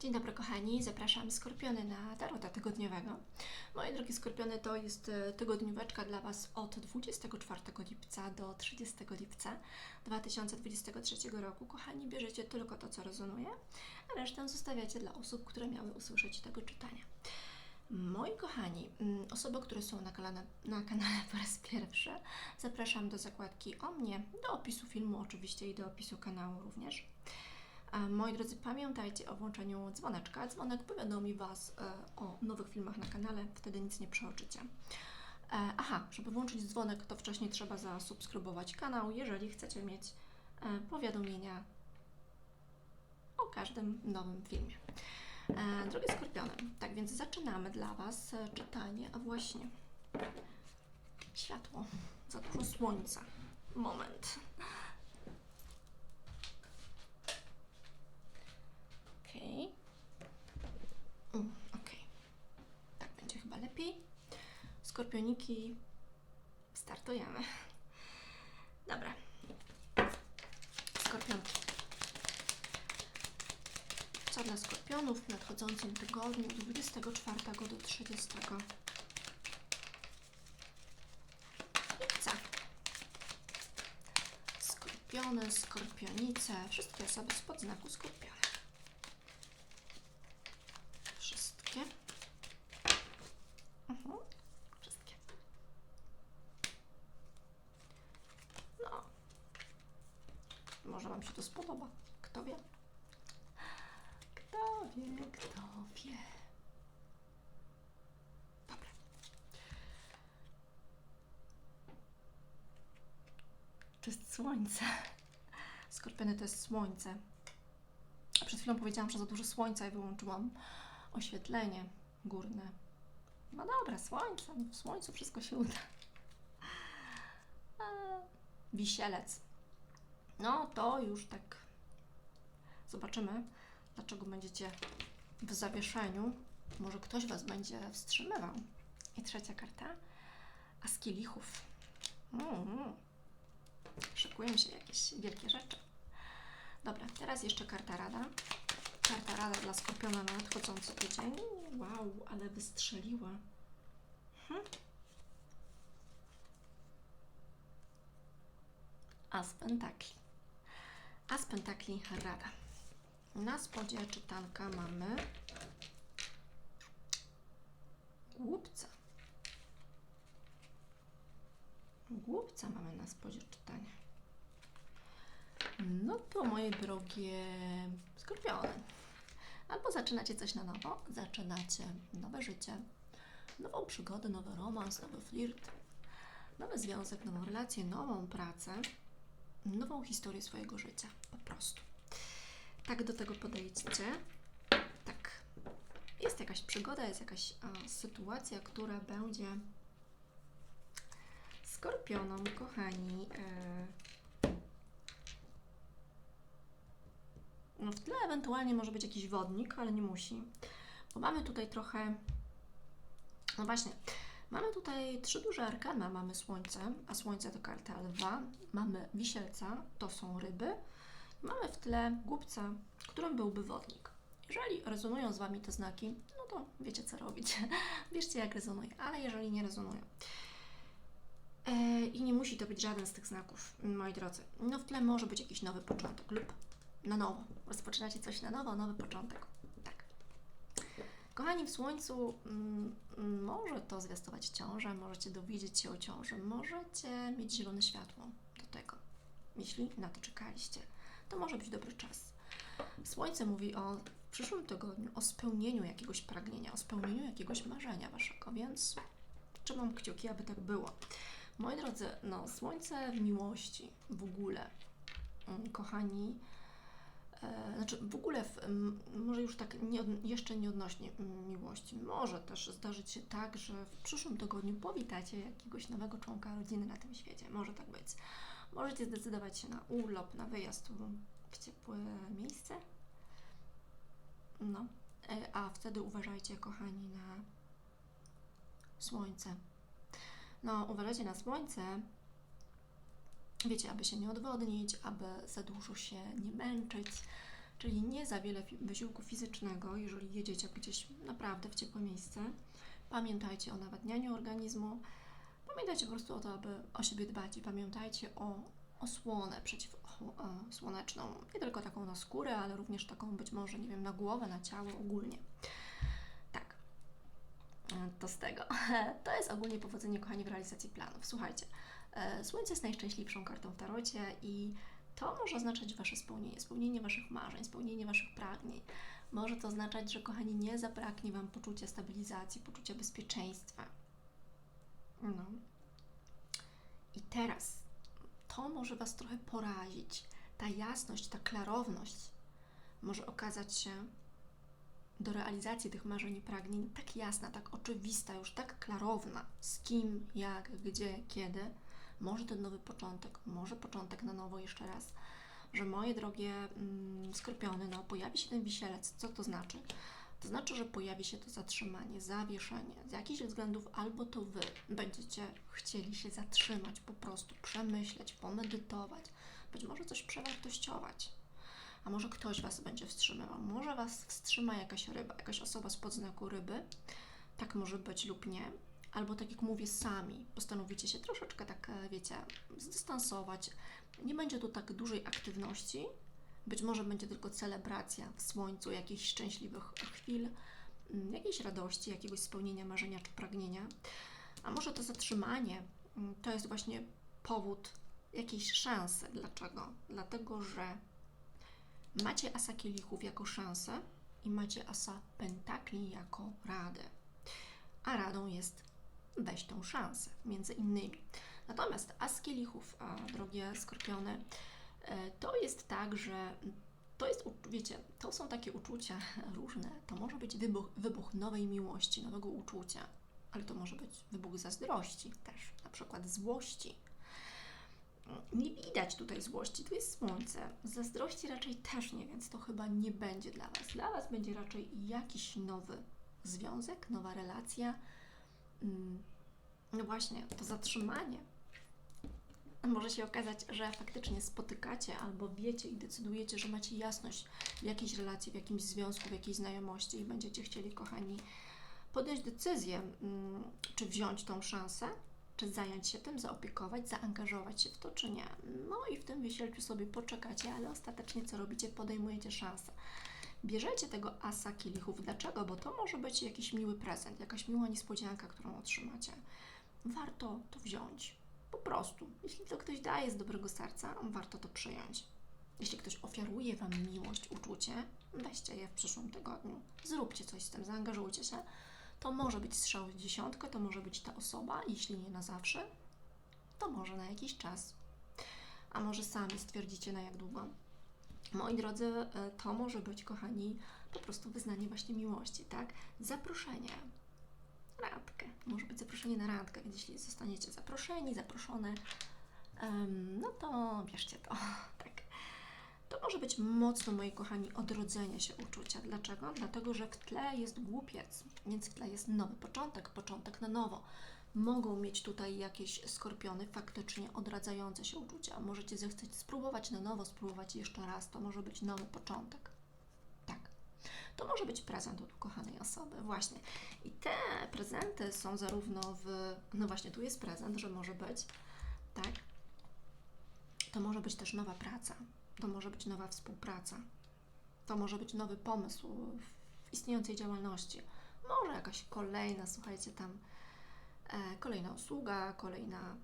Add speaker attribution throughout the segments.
Speaker 1: Dzień dobry kochani, zapraszam Skorpiony na Tarota Tygodniowego. Moje drogie Skorpiony, to jest e, tygodnióweczka dla Was od 24 lipca do 30 lipca 2023 roku. Kochani, bierzecie tylko to, co rezonuje, a resztę zostawiacie dla osób, które miały usłyszeć tego czytania. Moi kochani, mm, osoby, które są na kanale, na kanale po raz pierwszy, zapraszam do zakładki o mnie, do opisu filmu oczywiście i do opisu kanału również. Moi drodzy, pamiętajcie o włączeniu dzwoneczka. Dzwonek powiadomi Was e, o nowych filmach na kanale, wtedy nic nie przeoczycie. E, aha, żeby włączyć dzwonek, to wcześniej trzeba zasubskrybować kanał, jeżeli chcecie mieć e, powiadomienia o każdym nowym filmie. Drogie Skorpiony, tak więc zaczynamy dla Was czytanie, a właśnie światło, za dużo słońca. Moment. Okej. Mm, Okej. Tak będzie chyba lepiej. Skorpioniki, startujemy. Dobra. Skorpionki. Co dla skorpionów w nadchodzącym tygodniu od 24 do 30 lipca? Skorpiony, skorpionice, wszystkie osoby spod znaku skorpiona. Wszystkie. Mhm. Wszystkie. No. Może Wam się to spodoba. Kto wie? Kto wie, kto wie. Dobra. To jest słońce. Skorpiony to jest słońce. Przed chwilą powiedziałam, że za dużo słońca i wyłączyłam oświetlenie górne. No dobra, słońce. W słońcu wszystko się uda. Wisielec. No to już tak zobaczymy, dlaczego będziecie w zawieszeniu. Może ktoś Was będzie wstrzymywał. I trzecia karta. A z kielichów. Mm. Szykują się jakieś wielkie rzeczy. Dobra, teraz jeszcze karta rada. Karta rada dla Skorpiona na nadchodzący tydzień. Wow, ale wystrzeliła. Hm. As pentakli. As pentakli rada. Na spodzie czytanka mamy głupca. Głupca mamy na spodzie czytania. No to moje drogie skorpiony. Albo zaczynacie coś na nowo, zaczynacie nowe życie, nową przygodę, nowy romans, nowy flirt, nowy związek, nową relację, nową pracę, nową historię swojego życia. Po prostu. Tak do tego podejdźcie. Tak. Jest jakaś przygoda, jest jakaś a, sytuacja, która będzie skorpionom, kochani. E, no w tle ewentualnie może być jakiś wodnik, ale nie musi. Bo mamy tutaj trochę. No właśnie. Mamy tutaj trzy duże arkana. Mamy Słońce, a Słońce to karta lwa. Mamy Wisielca, to są ryby. Mamy w tle Głupca, którym byłby wodnik. Jeżeli rezonują z Wami te znaki, no to wiecie co robić. Bierzcie jak rezonuje, ale jeżeli nie rezonują. E, I nie musi to być żaden z tych znaków, moi drodzy. No w tle może być jakiś nowy początek lub na nowo. Rozpoczynacie coś na nowo, nowy początek. Kochani, w Słońcu mm, mm, może to zwiastować ciążę, możecie dowiedzieć się o ciąży, możecie mieć zielone światło do tego, jeśli na to czekaliście. To może być dobry czas. Słońce mówi o w przyszłym tygodniu, o spełnieniu jakiegoś pragnienia, o spełnieniu jakiegoś marzenia Waszego, więc trzymam kciuki, aby tak było. Moi drodzy, no, Słońce w miłości w ogóle, mm, kochani, E, znaczy w ogóle, w, może już tak nie, jeszcze nie odnośnie miłości, może też zdarzyć się tak, że w przyszłym tygodniu powitacie jakiegoś nowego członka rodziny na tym świecie. Może tak być. Możecie zdecydować się na urlop, na wyjazd w ciepłe miejsce. No, E, a wtedy uważajcie, kochani, na słońce. No, uważajcie na słońce, wiecie, aby się nie odwodnić, aby za dużo się nie męczyć, czyli nie za wiele wysiłku fizycznego, jeżeli jedziecie gdzieś naprawdę w ciepłe miejsce. Pamiętajcie o nawadnianiu organizmu, pamiętajcie po prostu o to, aby o siebie dbać i pamiętajcie o osłonę przeciwsłoneczną, nie tylko taką na skórę, ale również taką być może, nie wiem, na głowę, na ciało ogólnie. Tak, E, to z tego. To jest ogólnie powodzenie, kochani, w realizacji planów. Słuchajcie, e, Słońce jest najszczęśliwszą kartą w tarocie i to może oznaczać Wasze spełnienie, spełnienie Waszych marzeń, spełnienie Waszych pragnień. Może to oznaczać, że kochani, nie zabraknie Wam poczucia stabilizacji, poczucia bezpieczeństwa. No. I teraz to może Was trochę porazić. Ta jasność, ta klarowność może okazać się do realizacji tych marzeń i pragnień tak jasna, tak oczywista, już tak klarowna, z kim, jak, gdzie, kiedy. Może ten nowy początek, może początek na nowo jeszcze raz, że moje drogie mm, skorpiony, no pojawi się ten wisielec. Co to znaczy? To znaczy, że pojawi się to zatrzymanie, zawieszenie. Z jakichś względów albo to Wy będziecie chcieli się zatrzymać, po prostu przemyśleć, pomedytować, być może coś przewartościować. A może ktoś Was będzie wstrzymywał, może Was wstrzyma jakaś ryba, jakaś osoba z podznaku ryby. Tak może być lub nie. Albo tak jak mówię, sami postanowicie się troszeczkę tak, e, wiecie, zdystansować. Nie będzie tu tak dużej aktywności. Być może będzie tylko celebracja w słońcu jakichś szczęśliwych chwil, mm, jakiejś radości, jakiegoś spełnienia marzenia czy pragnienia. A może to zatrzymanie mm, to jest właśnie powód jakiejś szansy. Dlaczego? Dlatego, że macie asa kielichów jako szansę i macie asa pentakli jako radę. A radą jest weź tą szansę, między innymi. Natomiast as kielichów, drogie skorpiony, e, to jest tak, że to jest, wiecie, to są takie uczucia różne. To może być wybuch, wybuch nowej miłości, nowego uczucia, ale to może być wybuch zazdrości też, na przykład złości. Nie widać tutaj złości, tu jest słońce. Zazdrości raczej też nie, więc to chyba nie będzie dla Was. Dla Was będzie raczej jakiś nowy związek, nowa relacja. Mm, No właśnie, to zatrzymanie. Może się okazać, że faktycznie spotykacie albo wiecie i decydujecie, że macie jasność w jakiejś relacji, w jakimś związku, w jakiejś znajomości i będziecie chcieli, kochani, podjąć decyzję, mm, czy wziąć tą szansę, czy zająć się tym, zaopiekować, zaangażować się w to, czy nie. No i w tym wisielciu sobie poczekacie, ale ostatecznie co robicie? Podejmujecie szansę. Bierzecie tego asa kielichów. Dlaczego? Bo to może być jakiś miły prezent, jakaś miła niespodzianka, którą otrzymacie. Warto to wziąć. Po prostu. Jeśli to ktoś daje z dobrego serca, warto to przyjąć. Jeśli ktoś ofiaruje Wam miłość, uczucie, weźcie je w przyszłym tygodniu. Zróbcie coś z tym, zaangażujcie się. To może być strzał w dziesiątkę, to może być ta osoba, jeśli nie na zawsze, to może na jakiś czas. A może sami stwierdzicie na jak długo. Moi drodzy, e, to może być, kochani, po prostu wyznanie właśnie miłości, tak? Zaproszenie. Randkę. Może być zaproszenie na randkę, więc jeśli zostaniecie zaproszeni, zaproszone, no to bierzcie to, tak. To może być mocno, moi kochani, odrodzenie się uczucia. Dlaczego? Dlatego, że w tle jest głupiec, więc w tle jest nowy początek, początek na nowo. Mogą mieć tutaj jakieś skorpiony faktycznie odradzające się uczucia. Możecie zechcieć spróbować na nowo, spróbować jeszcze raz. To może być nowy początek. Tak. To może być prezent od ukochanej osoby, właśnie. I te prezenty są zarówno w. No właśnie, tu jest prezent, że może być, tak? To może być też nowa praca, to może być nowa współpraca, to może być nowy pomysł w istniejącej działalności. Może jakaś kolejna, słuchajcie, tam kolejna usługa, kolejna,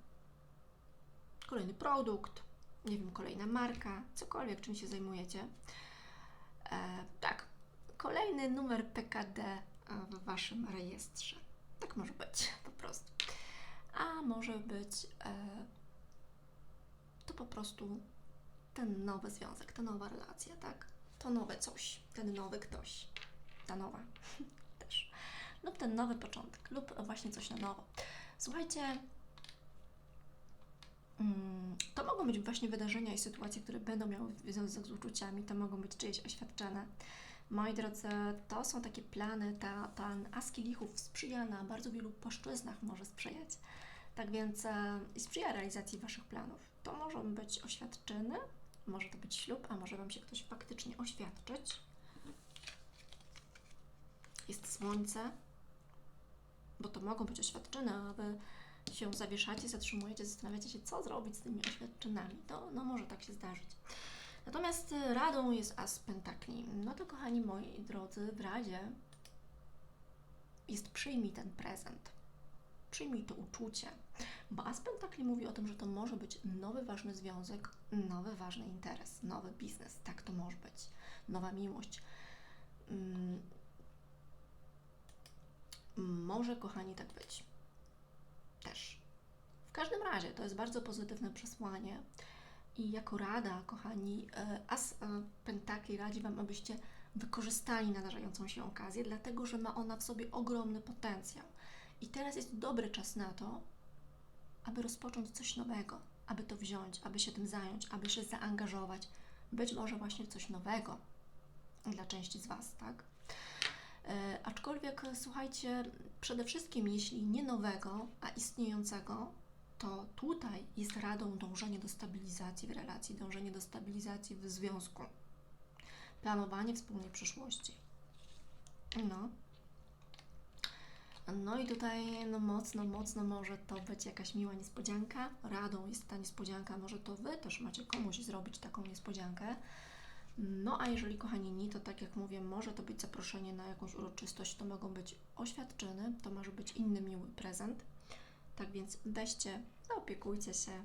Speaker 1: kolejny produkt, nie wiem, kolejna marka, cokolwiek, czym się zajmujecie. E, tak, kolejny numer PKD e, w Waszym rejestrze. Tak może być po prostu. A może być e, to po prostu ten nowy związek, ta nowa relacja, tak? To nowe coś, ten nowy ktoś, ta nowa ten nowy początek, lub właśnie coś na nowo. Słuchajcie, mm, to mogą być właśnie wydarzenia i sytuacje, które będą miały związek z uczuciami, to mogą być czyjeś oświadczone. Moi drodzy, to są takie plany, ta, ten aski lichów sprzyja na bardzo wielu płaszczyznach, może sprzyjać. Tak więc e, i sprzyja realizacji Waszych planów. To mogą być oświadczyny, Może to być ślub, a może Wam się ktoś faktycznie oświadczyć. Jest słońce, bo to mogą być oświadczyny, a Wy się zawieszacie, zatrzymujecie, zastanawiacie się, co zrobić z tymi oświadczynami. To no, może tak się zdarzyć. Natomiast y, radą jest as pentakli. No to kochani moi drodzy, w radzie jest przyjmij ten prezent. Przyjmij to uczucie. Bo as pentakli mówi o tym, że to może być nowy ważny związek, nowy ważny interes, nowy biznes. Tak to może być. Nowa miłość. Może, kochani, tak być. Też. W każdym razie to jest bardzo pozytywne przesłanie. I jako rada, kochani, e, As e, Pentakli radzi Wam, abyście wykorzystali nadarzającą się okazję, dlatego że ma ona w sobie ogromny potencjał. I teraz jest dobry czas na to, aby rozpocząć coś nowego, aby to wziąć, aby się tym zająć, aby się zaangażować. Być może właśnie coś nowego dla części z Was, tak? Słuchajcie, przede wszystkim, jeśli nie nowego, a istniejącego, to tutaj jest radą dążenie do stabilizacji w relacji, dążenie do stabilizacji w związku, planowanie wspólnej przyszłości. No. No i tutaj no mocno, mocno może to być jakaś miła niespodzianka. Radą jest ta niespodzianka, może to Wy też macie komuś zrobić taką niespodziankę. No a jeżeli kochani nie, to tak jak mówię, może to być zaproszenie na jakąś uroczystość, to mogą być oświadczyny, to może być inny miły prezent. Tak więc weźcie, zaopiekujcie się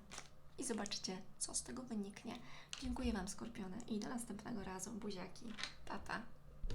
Speaker 1: i zobaczcie, co z tego wyniknie. Dziękuję Wam, Skorpiony, i do następnego razu. Buziaki. Pa, pa.